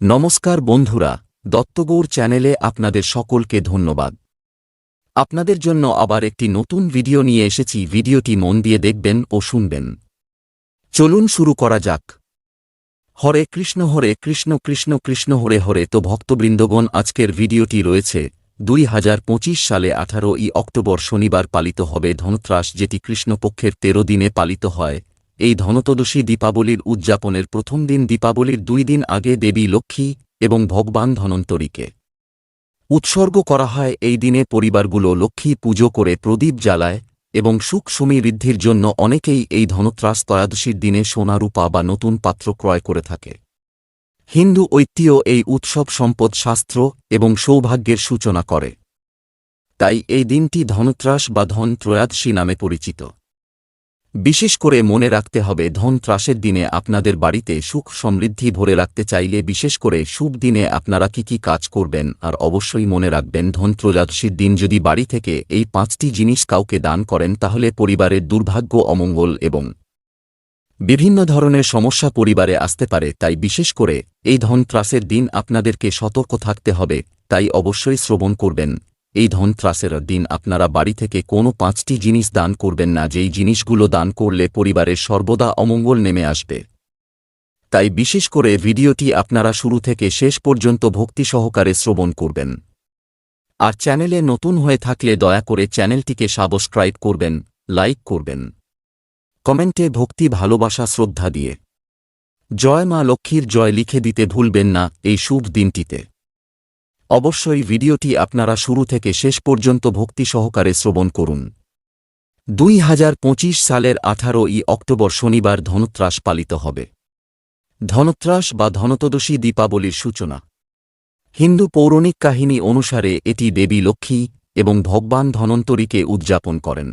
নমস্কার বন্ধুরা, দত্তগৌর চ্যানেলে আপনাদের সকলকে ধন্যবাদ। আপনাদের জন্য আবার একটি নতুন ভিডিও নিয়ে এসেছি, ভিডিওটি মন দিয়ে দেখবেন ও শুনবেন। চলুন শুরু করা যাক। হরে কৃষ্ণ হরে কৃষ্ণ কৃষ্ণ কৃষ্ণ, হরে হরে। তো ভক্তবৃন্দগণ, আজকের ভিডিওটি রয়েছে দুই হাজার পঁচিশ সালে আঠারো ই অক্টোবর শনিবার পালিত হবে ধনত্রাস, যেটি কৃষ্ণপক্ষের তেরো দিনে পালিত হয়। এই ধনতদশী দীপাবলির উদযাপনের প্রথম দিন দীপাবলির দুই দিন আগে দেবী লক্ষ্মী এবং ভগবান ধনন্তরীকে। উৎসর্গ করা হয় এই দিনে পরিবারগুলো লক্ষ্মী পুজো করে প্রদীপ জ্বালায় এবং সুখ সমৃদ্ধির জন্য অনেকেই এই ধনত্রাস ত্রয়োদশীর দিনে সোনা রূপা বা নতুন পাত্র ক্রয় করে থাকে। হিন্দু ঐতিহ্য এই উৎসব সম্পদ শাস্ত্র এবং সৌভাগ্যের সূচনা করে। তাই এই দিনটি ধনত্রাস বা ধন ত্রয়োদশী নামে পরিচিত। বিশেষ করে মনে রাখতে হবে, ধন ত্রাসের দিনে আপনাদের বাড়িতে সুখ সমৃদ্ধি ভরে রাখতে চাইলে বিশেষ করে শুভ দিনে আপনারা কি কি কাজ করবেন, আর অবশ্যই মনে রাখবেন, ধন ত্রয়োদশীর দিন যদি বাড়ি থেকে এই পাঁচটি জিনিস কাউকে দান করেন, তাহলে পরিবারের দুর্ভাগ্য অমঙ্গল এবং বিভিন্ন ধরনের সমস্যা পরিবারে আসতে পারে, তাই বিশেষ করে এই ধন ত্রাসের দিন আপনাদেরকে সতর্ক থাকতে হবে, তাই অবশ্যই শ্রবণ করবেন। এই ধন ত্রাসের দিন আপনারা বাড়ি থেকে কোনো পাঁচটি জিনিস দান করবেন না, যেই জিনিসগুলো দান করলে পরিবারের সর্বদা অমঙ্গল নেমে আসবে। তাই বিশেষ করে ভিডিওটি আপনারা শুরু থেকে শেষ পর্যন্ত ভক্তি সহকারে শ্রবণ করবেন। আর চ্যানেলে নতুন হয়ে থাকলে দয়া করে চ্যানেলটিকে সাবস্ক্রাইব করবেন, লাইক করবেন। কমেন্টে ভক্তি, ভালোবাসা, শ্রদ্ধা দিয়ে। জয় মা লক্ষ্মীর জয় লিখে দিতে ভুলবেন না এই শুভ দিনটিতে। অবশ্যই ভিডিওটি আপনারা শুরু থেকে শেষ পর্যন্ত ভক্তি সহকারে শ্রবণ করুন। দুই হাজার পঁচিশ সালের আঠারো ই অক্টোবর শনিবার ধনত্রাস পালিত হবে। ধনত্রাস বা ধনতদশী দীপাবলির সূচনা। হিন্দু পৌরাণিক কাহিনী অনুসারে এটি দেবী লক্ষ্মী এবং ভগবান ধনন্তরীকে উদযাপন করেন।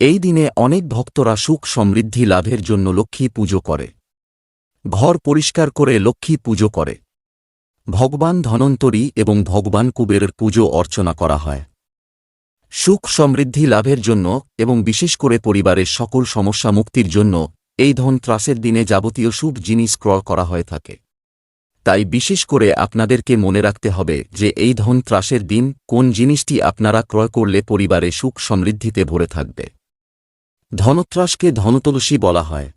এই দিনে অনেক ভক্তরা সুখ সমৃদ্ধি লাভের জন্য লক্ষ্মী পুজো করে। ঘর পরিষ্কার করে লক্ষ্মী পুজো করে। ভগবান ধনন্তরী এবং ভগবান কুবেরের পুজো অর্চনা করা হয়। সুখ সমৃদ্ধি লাভের জন্য এবং বিশেষ করে পরিবারের সকল সমস্যা মুক্তির জন্য এই ধন ত্রাসের দিনে যাবতীয় শুভ জিনিস ক্রয় করা হয়ে থাকে। তাই বিশেষ করে আপনাদেরকে মনে রাখতে হবে যে এই ধন ত্রাসের দিন কোন জিনিসটি আপনারা ক্রয় করলে পরিবারে সুখ সমৃদ্ধিতে ভরে থাকবে। ধনত্রাসকে ধনতলসী বলা হয়।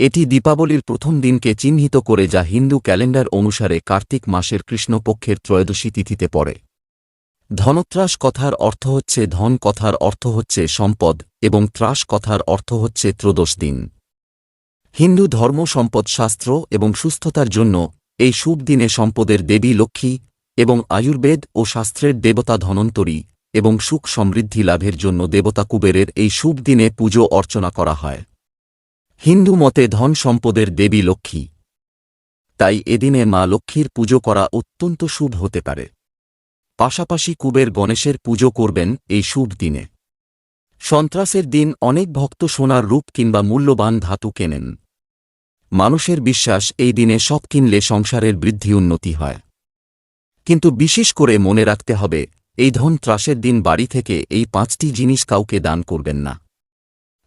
এটি দীপাবলির প্রথম দিনকে চিহ্নিত করে যা হিন্দু ক্যালেন্ডার অনুসারে কার্তিক মাসের কৃষ্ণপক্ষের ত্রয়োদশী তিথিতে পড়ে। ধনত্রাস কথার অর্থ হচ্ছে ধন কথার অর্থ হচ্ছে সম্পদ এবং ত্রাস কথার অর্থ হচ্ছে ত্রদশ দিন। হিন্দু ধর্ম সম্পদ শাস্ত্র এবং সুস্থতার জন্য এই শুভ দিনে সম্পদের দেবী লক্ষ্মী এবং আয়ুর্বেদ ও শাস্ত্রের দেবতা ধনন্তরী এবং সুখ সমৃদ্ধি লাভের জন্য দেবতা কুবেরের এই শুভ দিনে পুজো অর্চনা করা হয়। হিন্দু মতে ধন সম্পদের দেবী লক্ষ্মী। তাই এদিনে মা লক্ষ্মীর পুজো করা অত্যন্ত শুভ হতে পারে। পাশাপাশি কুবের গণেশের পুজো করবেন এই শুভ দিনে। সন্ত্রাসের দিন অনেক ভক্ত সোনার রূপ কিংবা মূল্যবান ধাতু কেনেন। মানুষের বিশ্বাস এই দিনে সব কিনলে সংসারের বৃদ্ধি উন্নতি হয়। কিন্তু বিশেষ করে মনে রাখতে হবে, এই ধন ত্রাসের দিন বাড়ি থেকে এই পাঁচটি জিনিস কাউকে দান করবেন না।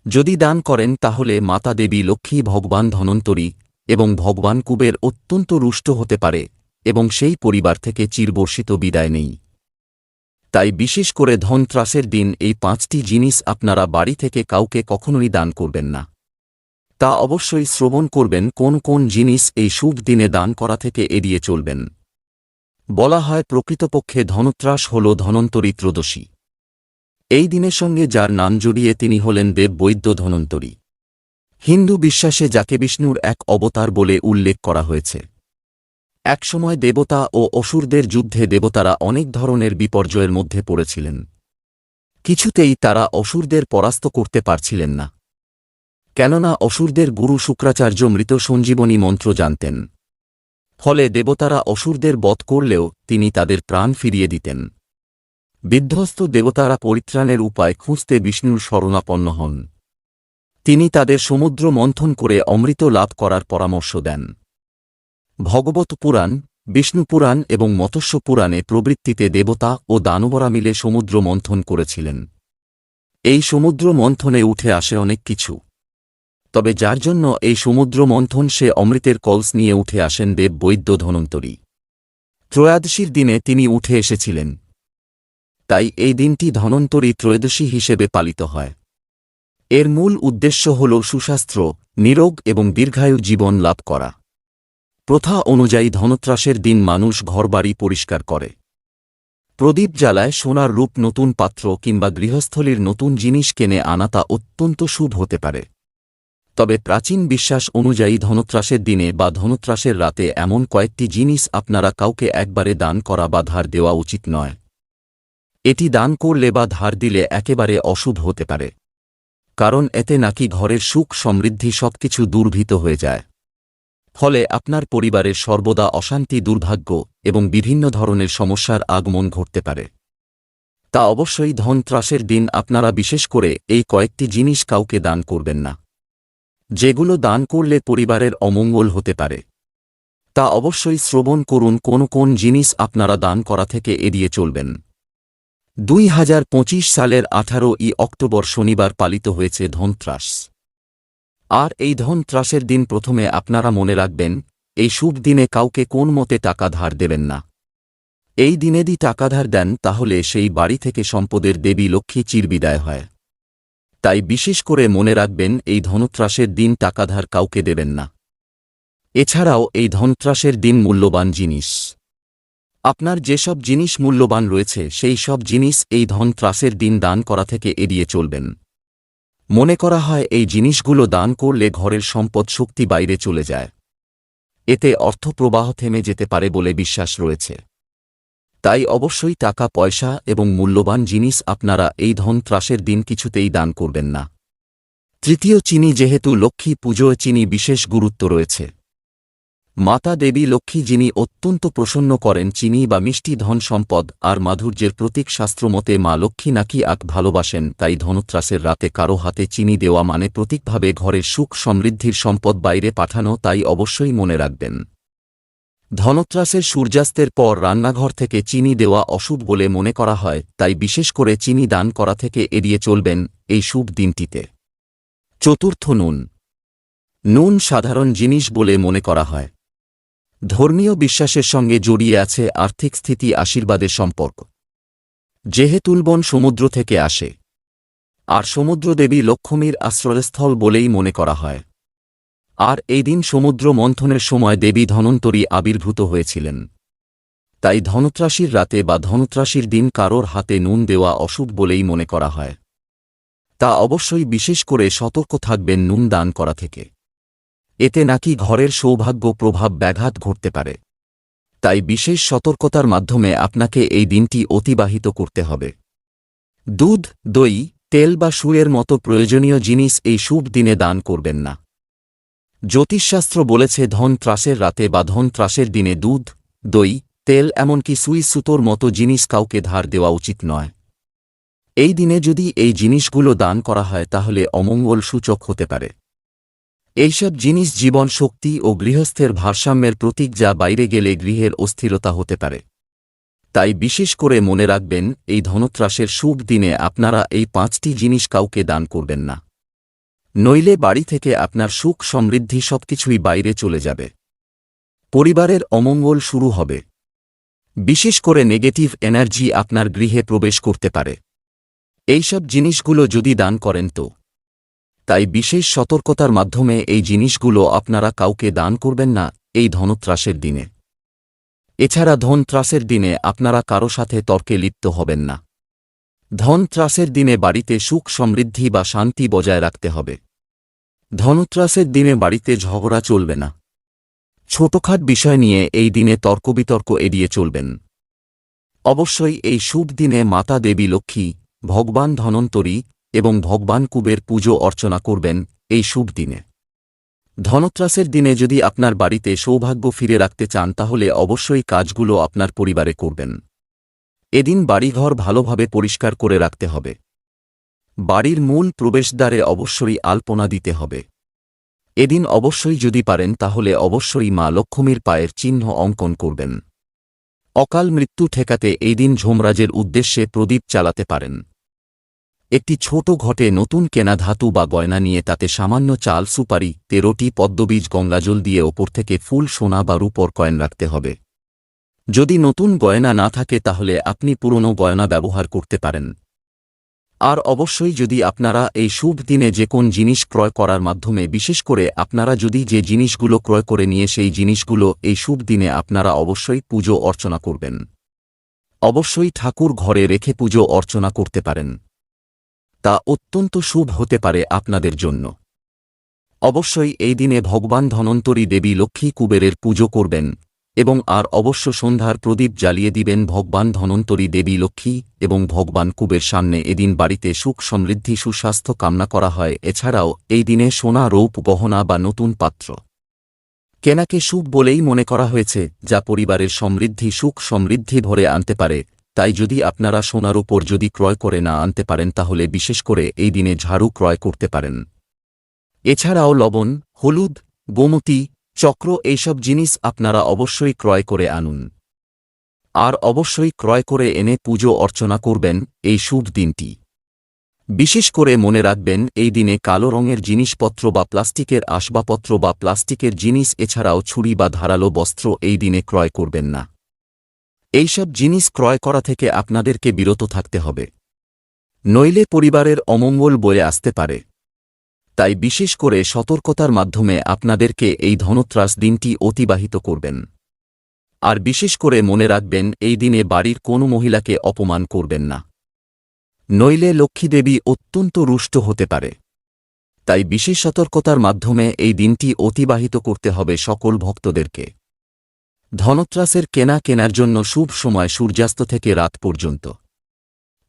যদি দান করেন তাহলে মাতা দেবী লক্ষ্মী ভগবান ধনন্তরী এবং ভগবান কুবের অত্যন্ত রুষ্ট হতে পারে এবং সেই পরিবার থেকে চিরবর্ষিত বিদায় নেই। তাই বিশেষ করে ধনত্রাসের দিন এই পাঁচটি জিনিস আপনারা বাড়ি থেকে কাউকে কখনোই দান করবেন না। তা অবশ্যই শ্রবণ করবেন কোন কোন জিনিস এই শুভ দিনে দান করা থেকে এড়িয়ে চলবেন। বলা হয়, প্রকৃতপক্ষে ধনত্রাস হল ধনন্তরী ত্রদশী এই দিনের সঙ্গে যার নাম জড়িয়ে তিনি হলেন দেব বৈদ্য ধনন্তরী। হিন্দু বিশ্বাসে যাকে বিষ্ণুর এক অবতার বলে উল্লেখ করা হয়েছে। একসময় দেবতা ও অসুরদের যুদ্ধে দেবতারা অনেক ধরনের বিপর্যয়ের মধ্যে পড়েছিলেন। কিছুতেই তারা অসুরদের পরাস্ত করতে পারছিলেন না। কেননা অসুরদের গুরু শুক্রাচার্য মৃত সঞ্জীবনী মন্ত্র জানতেন। ফলে দেবতারা অসুরদের বধ করলেও তিনি তাদের প্রাণ ফিরিয়ে দিতেন। বিধ্বস্ত দেবতারা পরিত্রাণের উপায় খুঁজতে বিষ্ণুর শরণাপন্ন হন। তিনি তাদের সমুদ্র মন্থন করে অমৃত লাভ করার পরামর্শ দেন। ভগবত পুরাণ, বিষ্ণু পুরাণ এবং মৎস্য পুরাণে প্রবৃত্তিতে দেবতা ও দানবরা মিলে সমুদ্র মন্থন করেছিলেন। এই সমুদ্র মন্থনে উঠে আসে অনেক কিছু। তবে যার জন্য এই সমুদ্র মন্থন সে অমৃতের কলস নিয়ে উঠে আসেন দেব বৈদ্য ধনন্তরী। ত্রয়োদশীর দিনে তিনি উঠে এসেছিলেন। তাই এই দিনটি ধনন্তরী ত্রয়োদশী হিসেবে পালিত হয়। এর মূল উদ্দেশ্য হল সুশাস্ত্র, নিরোগ এবং দীর্ঘায়ু জীবন লাভ করা। প্রথা অনুযায়ী ধনত্রাসের দিন মানুষ ঘরবাড়ি পরিষ্কার করে। প্রদীপ জ্বালায় সোনার রূপ নতুন পাত্র কিংবা গৃহস্থলীর নতুন জিনিস কেনে আনা তা অত্যন্ত শুভ হতে পারে। তবে প্রাচীন বিশ্বাস অনুযায়ী ধনত্রাসের দিনে বা ধনত্রাসের রাতে এমন কয়েকটি জিনিস আপনারা কাউকে একবারে দান করা বা ধার দেওয়া উচিত নয়। এটি দান করলে বা ধার দিলে একেবারে অশুভ হতে পারে। কারণ এতে নাকি ঘরের সুখ সমৃদ্ধি সবকিছু দুর্ভীত হয়ে যায়। ফলে আপনার পরিবারের সর্বদা অশান্তি দুর্ভাগ্য এবং বিভিন্ন ধরনের সমস্যার আগমন ঘটতে পারে। তা অবশ্যই ধন ত্রাসের দিন আপনারা বিশেষ করে এই কয়েকটি জিনিস কাউকে দান করবেন না। যেগুলো দান করলে পরিবারের অমঙ্গল হতে পারে। তা অবশ্যই শ্রবণ করুন কোন কোন জিনিস আপনারা দান করা থেকে এড়িয়ে চলবেন। দুই হাজার পঁচিশ সালের আঠারো ই অক্টোবর শনিবার পালিত হয়েছে ধনত্রাস। আর এই ধনত্রাসের দিন প্রথমে আপনারা মনে রাখবেন, এই শুভ দিনে কাউকে কোন মতে টাকা ধার দেবেন না। এই দিনেদি টাকা ধার দেন, তাহলে সেই বাড়ি থেকে সম্পদের দেবী লক্ষ্মী চিরবিদায় হয়। তাই বিশেষ করে মনে রাখবেন, এই ধনত্রাসের দিন টাকাধার কাউকে দেবেন না। এছাড়াও এই ধনত্রাসের দিন মূল্যবান জিনিস। আপনার যেসব জিনিস মূল্যবান রয়েছে, সেই সব জিনিস এই ধন ত্রাসের দিন দান করা থেকে এড়িয়ে চলবেন। মনে করা হয়, এই জিনিসগুলো দান করলে ঘরের সম্পদ শক্তি বাইরে চলে যায়। এতে অর্থপ্রবাহ থেমে যেতে পারে বলে বিশ্বাস রয়েছে। তাই অবশ্যই টাকা, পয়সা এবং মূল্যবান জিনিস আপনারা এই ধন ত্রাসের দিন কিছুতেই দান করবেন না। তৃতীয় চিনি, যেহেতু লক্ষ্মী পুজোয় চিনি বিশেষ গুরুত্ব রয়েছে। মাতা দেবী লক্ষ্মী যিনি অত্যন্ত প্রসন্ন করেন চিনি বা মিষ্টি ধন সম্পদ আর মাধুর্যের প্রতীক শাস্ত্রমতে মা লক্ষ্মী নাকি আক ভালোবাসেন, তাই ধনত্রাসের রাতে কারও হাতে চিনি দেওয়া মানে প্রতীকভাবে ঘরের সুখ সমৃদ্ধির সম্পদ বাইরে পাঠানো, তাই অবশ্যই মনে রাখবেন। ধনত্রাসের সূর্যাস্তের পর রান্নাঘর থেকে চিনি দেওয়া অশুভ বলে মনে করা হয়, তাই বিশেষ করে চিনি দান করা থেকে এড়িয়ে চলবেন এই শুভ দিনটিতে। চতুর্থ নুন। নুন সাধারণ জিনিস বলে মনে করা হয়। ধর্মীয় বিশ্বাসের সঙ্গে জড়িয়ে আছে আর্থিক স্থিতি আশীর্বাদের সম্পর্ক। যেহেতুলবন সমুদ্র থেকে আসে, আর সমুদ্রদেবী লক্ষ্মীর আশ্রয়স্থল বলেই মনে করা হয়। আর এই দিন সমুদ্র মন্থনের সময় দেবী ধনন্তরী আবির্ভূত হয়েছিলেন। তাই ধনত্রাসীর রাতে বা ধনত্রাসীর দিন কারোর হাতে নুন দেওয়া অশুভ বলেই মনে করা হয়। তা অবশ্যই বিশেষ করে সতর্ক থাকবেন নুন দান করা থেকে। এতে নাকি ঘরের সৌভাগ্য প্রভাব ব্যাঘাত ঘটতে পারে। তাই বিশেষ সতর্কতার মাধ্যমে আপনাকে এই দিনটি অতিবাহিত করতে হবে। দুধ, দই, তেল বা সুয়ের মতো প্রয়োজনীয় জিনিস এই শুভ দিনে দান করবেন না। জ্যোতিষশাস্ত্র বলেছে, ধন ত্রাসের রাতে বা ধন ত্রাসের দিনে দুধ, দই, তেল এমনকি সুই সুতোর মতো জিনিস কাউকে ধার দেওয়া উচিত নয়। এই দিনে যদি এই জিনিসগুলো দান করা হয়, তাহলে অমঙ্গল সূচক হতে পারে। এইসব জিনিস জীবন শক্তি ও গৃহস্থের ভারসাম্যের প্রতীক যা বাইরে গেলে গৃহের অস্থিরতা হতে পারে। তাই বিশেষ করে মনে রাখবেন, এই ধনত্রাসের শুভ দিনে আপনারা এই পাঁচটি জিনিস কাউকে দান করবেন না। নইলে বাড়ি থেকে আপনার সুখ সমৃদ্ধি সবকিছুই বাইরে চলে যাবে। পরিবারের অমঙ্গল শুরু হবে। বিশেষ করে নেগেটিভ এনার্জি আপনার গৃহে প্রবেশ করতে পারে। এইসব জিনিসগুলো যদি দান করেন তো তাই বিশেষ সতর্কতার মাধ্যমে এই জিনিসগুলো আপনারা কাউকে দান করবেন না, এই ধনত্রাসের দিনে। এছাড়া ধন ত্রাসের দিনে আপনারা কারও সাথে তর্কে লিপ্ত হবেন না। ধন ত্রাসের দিনে বাড়িতে সুখ, সমৃদ্ধি বা শান্তি বজায় রাখতে হবে। ধনত্রাসের দিনে বাড়িতে ঝগড়া চলবে না। ছোটখাট বিষয় নিয়ে এই দিনে তর্কবিতর্ক এড়িয়ে চলবেন। অবশ্যই এই শুভ দিনে মাতা দেবী লক্ষ্মী, ভগবান ধনন্তরী এবং ভগবান কুবের পুজো অর্চনা করবেন এই শুভ দিনে। ধনত্রাসের দিনে যদি আপনার বাড়িতে সৌভাগ্য ফিরে রাখতে চান, তাহলে অবশ্যই কাজগুলো আপনার পরিবারে করবেন। এদিন বাড়িঘর ভালোভাবে পরিষ্কার করে রাখতে হবে। বাড়ির মূল প্রবেশদ্বারে অবশ্যই আলপনা দিতে হবে। এদিন অবশ্যই যদি পারেন, তাহলে অবশ্যই মা লক্ষ্মীর পায়ের চিহ্ন অঙ্কন করবেন। অকাল মৃত্যু ঠেকাতে এই দিন ঝোমরাজের উদ্দেশ্যে প্রদীপ চালাতে পারেন। একটি ছোট ঘটে নতুন কেনা ধাতু বা গয়না নিয়ে তাতে সামান্য চাল, সুপারি, তেরোটি পদ্মবীজ, গঙ্গাজল দিয়ে ওপর থেকে ফুল, সোনা বা রূপর কয়েন রাখতে হবে। যদি নতুন গয়না না থাকে তাহলে আপনি পুরনো গয়না ব্যবহার করতে পারেন। আর অবশ্যই যদি আপনারা এই শুভ দিনে যে কোন জিনিস ক্রয় করার মাধ্যমে, বিশেষ করে আপনারা যদি যে জিনিসগুলো ক্রয় করে নিয়ে সেই জিনিসগুলো এই শুভ দিনে আপনারা অবশ্যই পুজো অর্চনা করবেন। অবশ্যই ঠাকুর ঘরে রেখে পুজো অর্চনা করতে পারেন। তা অত্যন্ত শুভ হতে পারে আপনাদের জন্য। অবশ্যই এই দিনে ভগবান ধনন্তরী দেবী লক্ষ্মী কুবেরের পুজো করবেন এবং আর অবশ্য সন্ধ্যার প্রদীপ জ্বালিয়ে দিবেন ভগবান ধনন্তরী দেবী লক্ষ্মী এবং ভগবান কুবের সামনে এদিন বাড়িতে সুখ সমৃদ্ধি সুস্বাস্থ্য কামনা করা হয়। এছাড়াও এই দিনে সোনা রৌপ গহনা বা নতুন পাত্র। কেনাকে শুভ বলেই মনে করা হয়েছে, যা পরিবারের সমৃদ্ধি সুখ সমৃদ্ধি ভরে আনতে পারে। তাই যদি আপনারা সোনার উপর যদি ক্রয় করে না আনতে পারেন তাহলে বিশেষ করে এই দিনে ঝাড়ু ক্রয় করতে পারেন। এছাড়াও লবণ, হলুদ, গোমতী, চক্র এইসব জিনিস আপনারা অবশ্যই ক্রয় করে আনুন। আর অবশ্যই ক্রয় করে এনে পুজো অর্চনা করবেন এই শুভ দিনটি। বিশেষ করে মনে রাখবেন, এই দিনে কালো রঙের জিনিসপত্র বা প্লাস্টিকের আসবাবপত্র বা প্লাস্টিকের জিনিস, এছাড়াও ছুরি বা ধারালো বস্ত্র এই দিনে ক্রয় করবেন না। এইসব জিনিস ক্রয় করা থেকে আপনাদেরকে বিরত থাকতে হবে। নইলে পরিবারের অমঙ্গল বয়ে আসতে পারে। তাই বিশেষ করে সতর্কতার মাধ্যমে আপনাদেরকে এই ধনত্রাস দিনটি অতিবাহিত করবেন। আর বিশেষ করে মনে রাখবেন, এই দিনে বাড়ির কোনো মহিলাকে অপমান করবেন না। নইলে লক্ষ্মীদেবী অত্যন্ত রুষ্ট হতে পারে। তাই বিশেষ সতর্কতার মাধ্যমে এই দিনটি অতিবাহিত করতে হবে সকল ভক্তদেরকে। ধনত্রাসের কেনা কেনার জন্য শুভ সময় সূর্যাস্ত থেকে রাত পর্যন্ত।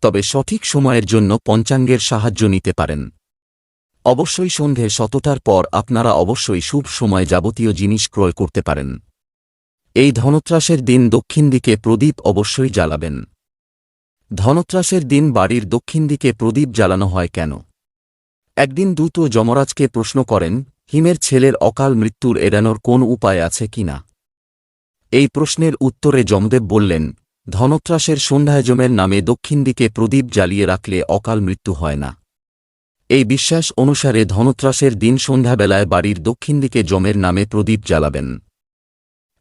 তবে সঠিক সময়ের জন্য পঞ্চাঙ্গের সাহায্য নিতে পারেন। অবশ্যই সন্ধে শতটার পর আপনারা অবশ্যই শুভ সময় যাবতীয় জিনিস ক্রয় করতে পারেন। এই ধনত্রাসের দিন দক্ষিণ দিকে প্রদীপ অবশ্যই জ্বালাবেন। ধনত্রাসের দিন বাড়ির দক্ষিণ দিকে প্রদীপ জ্বালানো হয় কেন? একদিন দ্রুত যমরাজকে প্রশ্ন করেন, হিমের ছেলের অকাল মৃত্যুর এড়ানোর কোন উপায় আছে কিনা এই প্রশ্নের উত্তরে যমদেব বললেন, ধনত্রাসের সন্ধ্যায় যমের নামে দক্ষিণ দিকে প্রদীপ জ্বালিয়ে রাখলে অকাল মৃত্যু হয় না। এই বিশ্বাস অনুসারে ধনত্রাসের দিন সন্ধ্যাবেলায় বাড়ির দক্ষিণ দিকে জমের নামে প্রদীপ জ্বালাবেন,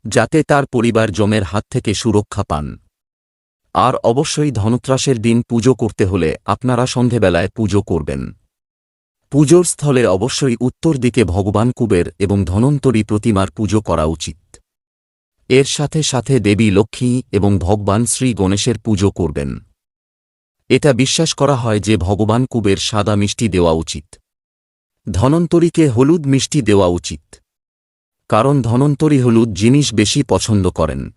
যাতে তার পরিবার জমের হাত থেকে সুরক্ষা পান। আর অবশ্যই ধনত্রাসের দিন পুজো করতে হলে আপনারা সন্ধেবেলায় পুজো করবেন। পুজোর স্থলে অবশ্যই উত্তর দিকে ভগবান কুবের এবং ধনন্তরী প্রতিমার পুজো করা উচিত। এর সাথে সাথে দেবী লক্ষ্মী এবং ভগবান শ্রী গণেশের পুজো করবেন। এটা বিশ্বাস করা হয় যে ভগবান কুবের সাদা মিষ্টি দেওয়া উচিত। ধনন্তরীকে হলুদ মিষ্টি দেওয়া উচিত। কারণ ধনন্তরী হলুদ জিনিস বেশি পছন্দ করেন।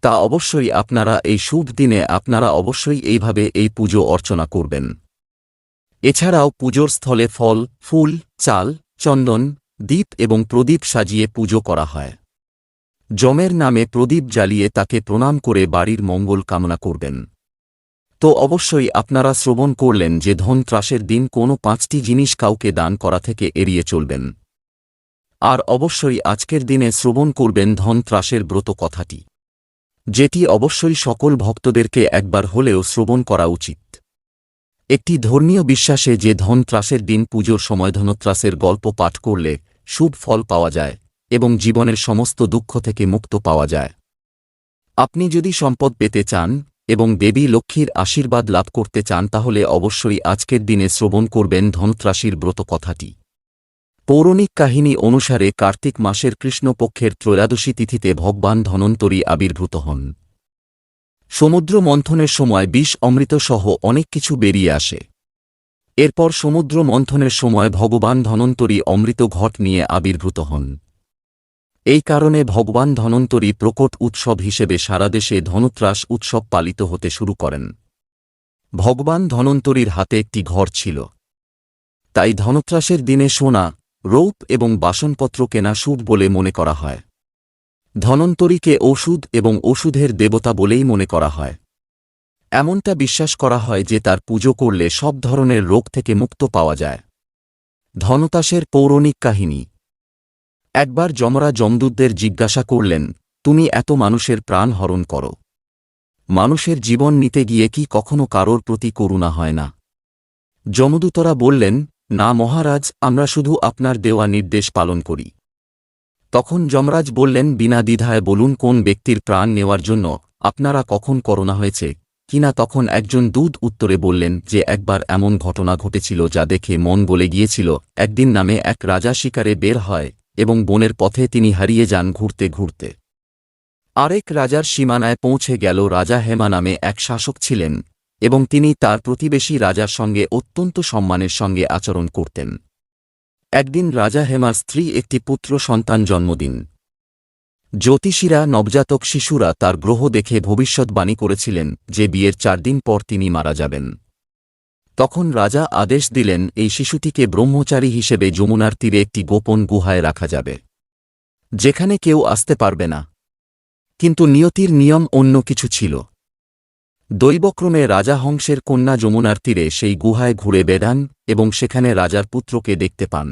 তা অবশ্যই আপনারা এই শুভ দিনে আপনারা অবশ্যই এইভাবে এই পুজো অর্চনা করবেন। এছাড়াও পুজোর স্থলে ফল, ফুল, চাল, চন্দন দ্বীপ এবং প্রদীপ সাজিয়ে পুজো করা হয়। জমের নামে প্রদীপ জ্বালিয়ে তাকে প্রণাম করে বাড়ির মঙ্গল কামনা করবেন। তো অবশ্যই আপনারা শ্রবণ করলেন যে ধন ত্রাসের দিন কোনো পাঁচটি জিনিস কাউকে দান করা থেকে এড়িয়ে চলবেন। আর অবশ্যই আজকের দিনে শ্রবণ করবেন ধন ত্রাসের ব্রত কথাটি। যেটি অবশ্যই সকল ভক্তদেরকে একবার হলেও শ্রবণ করা উচিত। একটি ধর্মীয় বিশ্বাসে যে ধন ত্রাসের দিন পুজোর সময় ধনত্রাসের গল্প পাঠ করলে শুভ ফল পাওয়া যায়। এবং জীবনের সমস্ত দুঃখ থেকে মুক্ত পাওয়া যায়। আপনি যদি সম্পদ পেতে চান এবং দেবী লক্ষ্মীর আশীর্বাদ লাভ করতে চান তাহলে অবশ্যই আজকের দিনে শ্রবণ করবেন ধনত্রাসীর ব্রত কথাটি। পৌরাণিক কাহিনী অনুসারে কার্তিক মাসের কৃষ্ণপক্ষের ত্রয়োদশী তিথিতে ভগবান ধনন্তরী আবির্ভূত হন। সমুদ্র মন্থনের সময় বিষ অমৃত সহ অনেক কিছু বেরিয়ে আসে। এরপর সমুদ্র মন্থনের সময় ভগবান ধনন্তরী অমৃত ঘট নিয়ে আবির্ভূত হন। এই কারণে ভগবান ধনন্তরী প্রকট উৎসব হিসেবে সারা দেশে ধনত্রাস উৎসব পালিত হতে শুরু করেন। ভগবান ধনন্তরীর হাতে একটি ঘর ছিল। তাই ধনত্রাসের দিনে সোনা, রৌপ এবং বাসনপত্র কেনা শুভ বলে মনে করা হয়। ধনন্তরীকে ওষুধ এবং ওষুধের দেবতা বলেই মনে করা হয়। এমনটা বিশ্বাস করা হয় যে তার পুজো করলে সব ধরনের রোগ থেকে মুক্ত পাওয়া যায়। ধনতাসের পৌরাণিক কাহিনী একবার যমরা যমদূতদের জিজ্ঞাসা করলেন, তুমি এত মানুষের প্রাণ হরণ করো। মানুষের জীবন নিতে গিয়ে কি কখনো কারোর প্রতি করুণা হয় না? যমদূতরা বললেন, না মহারাজ, আমরা শুধু আপনার দেওয়া নির্দেশ পালন করি। তখন যমরাজ বললেন, বিনা দ্বিধায় বলুন কোন ব্যক্তির প্রাণ নেওয়ার জন্য আপনারা কখন করোনা হয়েছে? কিনা তখন একজন দুধ উত্তরে বললেন, যে একবার এমন ঘটনা ঘটেছিল যা দেখে মন বলে গিয়েছিল, একদিন নামে এক রাজা শিকারে বের হয়। এবং বনের পথে তিনি হারিয়ে যান ঘুরতে ঘুরতে। আরেক রাজার সীমানায় পৌঁছে গেল রাজা হেমা নামে এক শাসক ছিলেন এবং তিনি তার প্রতিবেশী রাজার সঙ্গে অত্যন্ত সম্মানের সঙ্গে আচরণ করতেন। একদিন রাজা হেমার স্ত্রী একটি পুত্র সন্তান জন্মদিন জ্যোতিষীরা, নবজাতক শিশুরা তার গ্রহ দেখে ভবিষ্যৎবাণী করেছিলেন যে বিয়ের চার দিন পর তিনি মারা যাবেন। তখন রাজা আদেশ দিলেন, এই শিশুটিকে ব্রহ্মচারী হিসেবে যমুনার তীরে একটি গোপন গুহায় রাখা যাবে, যেখানে কেউ আসতে পারবে না। কিন্তু নিয়তির নিয়ম অন্য কিছু ছিল। দৈবক্রমে রাজা হংসের কন্যা যমুনার তীরে সেই গুহায় ঘুরে বেড়ান এবং সেখানে রাজার পুত্রকে দেখতে পান।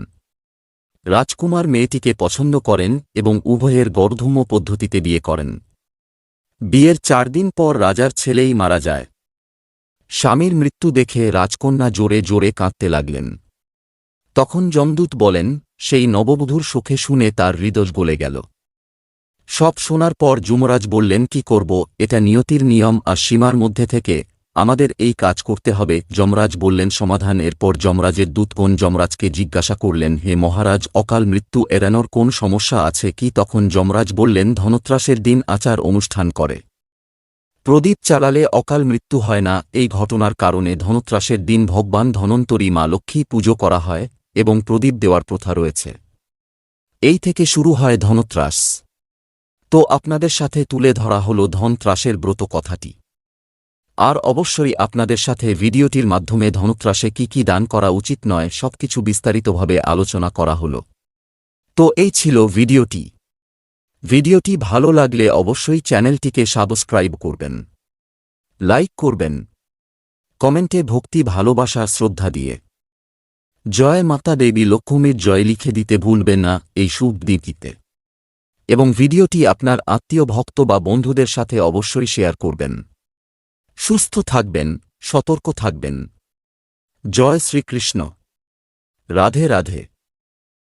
রাজকুমার মেয়েটিকে পছন্দ করেন এবং উভয়ের গর্ধূম পদ্ধতিতে বিয়ে করেন। বিয়ের চার দিন পর রাজার ছেলেই মারা যায়। স্বামীর মৃত্যু দেখে রাজকন্যা জোরে জোরে কাঁদতে লাগলেন। তখন যমদূত বলেন, সেই নববধূর সুখে শুনে তার হৃদয় গলে গেল। সব শোনার পর যুমরাজ বললেন, কি করব? এটা নিয়তির নিয়ম আর সীমার মধ্যে থেকে আমাদের এই কাজ করতে হবে। যমরাজ বললেন, সমাধান। এরপর যমরাজের দূতগণ যমরাজকে জিজ্ঞাসা করলেন, হে মহারাজ, অকাল মৃত্যু এড়ানোর কোন সমস্যা আছে কি? তখন যমরাজ বললেন, ধনত্রাসের দিন আচার অনুষ্ঠান করে। প্রদীপ চালালে অকাল মৃত্যু হয় না, এই ঘটনার কারণে ধনত্রাসের দিন ভগবান ধনন্তরী মা লক্ষ্মী পুজো করা হয় এবং প্রদীপ দেওয়ার প্রথা রয়েছে। এই থেকে শুরু হয় ধনত্রাস। তো আপনাদের সাথে তুলে ধরা হল ধনত্রাসের ব্রত কথাটি। আর অবশ্যই আপনাদের সাথে ভিডিওটির মাধ্যমে ধনুত্রাসে কি কি দান করা উচিত নয়, সবকিছু বিস্তারিতভাবে আলোচনা করা হল। তো এই ছিল ভিডিওটি। ভিডিওটি ভালো লাগলে অবশ্যই চ্যানেলটিকে সাবস্ক্রাইব করবেন। লাইক করবেন। কমেন্টে ভক্তি, ভালোবাসা, শ্রদ্ধা দিয়ে। জয় মাতা দেবী লক্ষ্মীর জয় লিখে দিতে ভুলবেন না এই শুভ দিনটিতে। এবং ভিডিওটি আপনার আত্মীয়, ভক্ত বা বন্ধুদের সাথে অবশ্যই শেয়ার করবেন। সুস্থ থাকবেন, সতর্ক থাকবেন। জয় শ্রীকৃষ্ণ। রাধে রাধে।